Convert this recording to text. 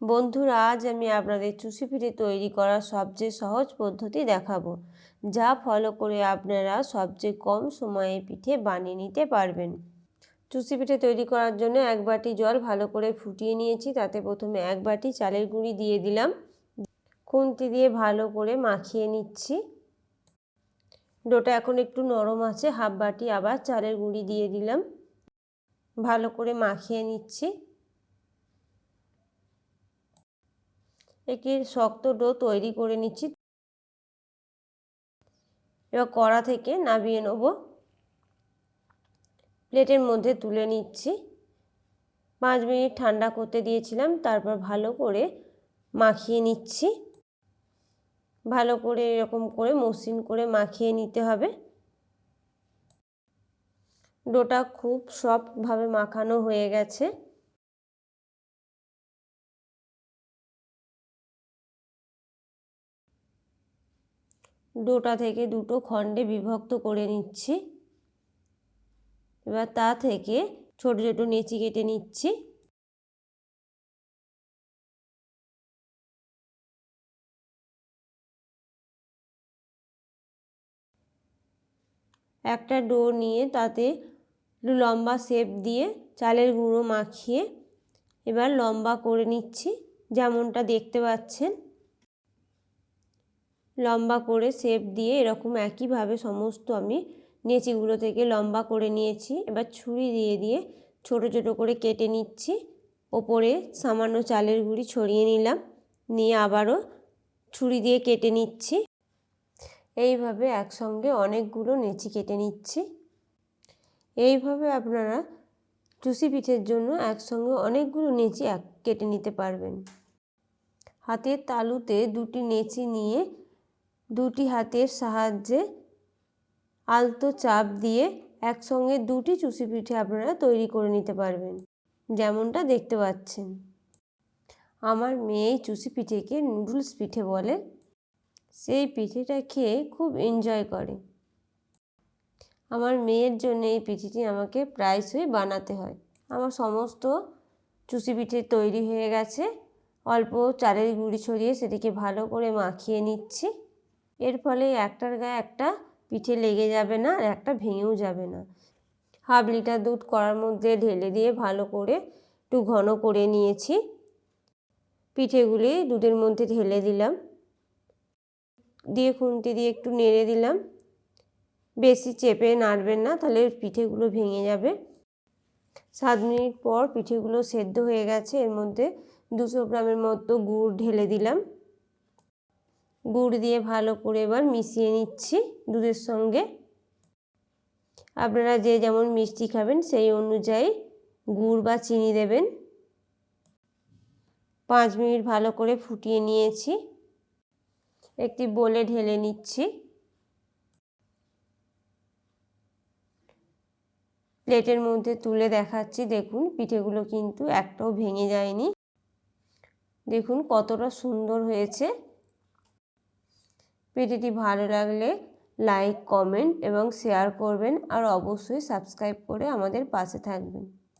বন্ধুরা, আজ আমি আপনাদের চুষি পিঠে তৈরি করার সবচেয়ে সহজ পদ্ধতি দেখাবো, যা ফলো করে আপনারা সবচেয়ে কম সময়ে পিঠে বানিয়ে নিতে পারবেন। চুষি পিঠে তৈরি করার জন্য এক বাটি জল ভালো করে ফুটিয়ে নিয়েছি, তাতে প্রথমে এক বাটি চালের গুঁড়ি দিয়ে দিলাম। খুন্তি দিয়ে ভালো করে মাখিয়ে নিচ্ছি। ডোটা এখন একটু নরম আছে, হাফ বাটি আবার চালের গুঁড়ি দিয়ে দিলাম। ভালো করে মাখিয়ে নিচ্ছি। একটি শক্ত ডো তৈরি করে নিচ্ছি। এবার কড়া থেকে নামিয়ে নেব। প্লেটের মধ্যে তুলে নিচ্ছি। পাঁচ মিনিট ঠান্ডা করতে দিয়েছিলাম, তারপর ভালো করে মাখিয়ে নিচ্ছি। ভালো করে এরকম করে মসৃণ করে মাখিয়ে নিতে হবে। ডোটা খুব সফটভাবে মাখানো হয়ে গেছে। ডোটা থেকে দুটো খণ্ডে বিভক্ত করে নিচ্ছি। এবার তা থেকে ছোট ছোট নেচি কেটে নিচ্ছি। একটা ডো নিয়ে তাতে লম্বা শেপ দিয়ে চালের গুঁড়ো মাখিয়ে এবার লম্বা করে নিচ্ছি, যেমনটা দেখতে পাচ্ছেন। লম্বা করে শেপ দিয়ে এরকম একইভাবে সমস্ত আমি নেচিগুলো থেকে লম্বা করে নিয়েছি। এবার ছুরি দিয়ে দিয়ে ছোট ছোট করে কেটে নিচ্ছি। ওপরে সামান্য চালের গুঁড়ি ছড়িয়ে নিলাম। নিয়ে আবারও ছুরি দিয়ে কেটে নিচ্ছি। এইভাবে একসঙ্গে অনেকগুলো নেচি কেটে নিচ্ছি। এইভাবে আপনারা চুষি পিঠের জন্য একসঙ্গে অনেকগুলো নেচি এক, কেটে নিতে পারবেন। হাতের তালুতে দুটি নেচি নিয়ে দুটি হাতের সাহায্যে আলতো চাপ দিয়ে একসঙ্গে দুটি চুষি পিঠে আপনারা তৈরি করে নিতে পারবেন। যেমনটা দেখতে পাচ্ছেন। আমার মেয়ে চুষি পিঠেকে নুডলস পিঠে বলে। সেই পিঠেটা খেয়ে খুব এনজয় করে। আমার মেয়ের জন্য এই পিঠেটি আমাকে প্রায়শই বানাতে হয়। আমার সমস্ত চুষি পিঠে তৈরি হয়ে গেছে। অল্প চালের গুঁড়ি ছড়িয়ে সেটিকে ভালো করে মাখিয়ে নিচ্ছি। এর ফলে একটার গায়ে একটা পিঠে লেগে যাবে না আর একটা ভেঙেও যাবে না। হাফ লিটার দুধ কড়ার মধ্যে ঢেলে দিয়ে ভালো করে একটু ঘন করে নিয়েছি। পিঠেগুলি দুধের মধ্যে ঢেলে দিলাম। দিয়ে খুন্তি দিয়ে একটু নেড়ে দিলাম। বেশি চেপে নাড়বেন না, তাহলে পিঠেগুলো ভেঙে যাবে। সাত মিনিট পর পিঠেগুলো সেদ্ধ হয়ে গেছে, এর মধ্যে দুশো গ্রামের মতো গুড় ঢেলে দিলাম। গুড় দিয়ে ভালো করে এবার মিশিয়ে নিচ্ছি দুধের সঙ্গে। আপনারা যে যেমন মিষ্টি খাবেন, সেই অনুযায়ী গুড় বা চিনি দেবেন। পাঁচ মিনিট ভালো করে ফুটিয়ে নিয়েছি। একটি বলে ঢেলে নিচ্ছি। প্লেটের মধ্যে তুলে দেখাচ্ছি, দেখুন পিঠেগুলো কিন্তু একটাও ভেঙে যায়নি। দেখুন কতটা সুন্দর হয়েছে। ভিডিওটি ভালো লাগলে লাইক, কমেন্ট এবং শেয়ার করবেন আর অবশ্যই সাবস্ক্রাইব করে আমাদের পাশে থাকবেন।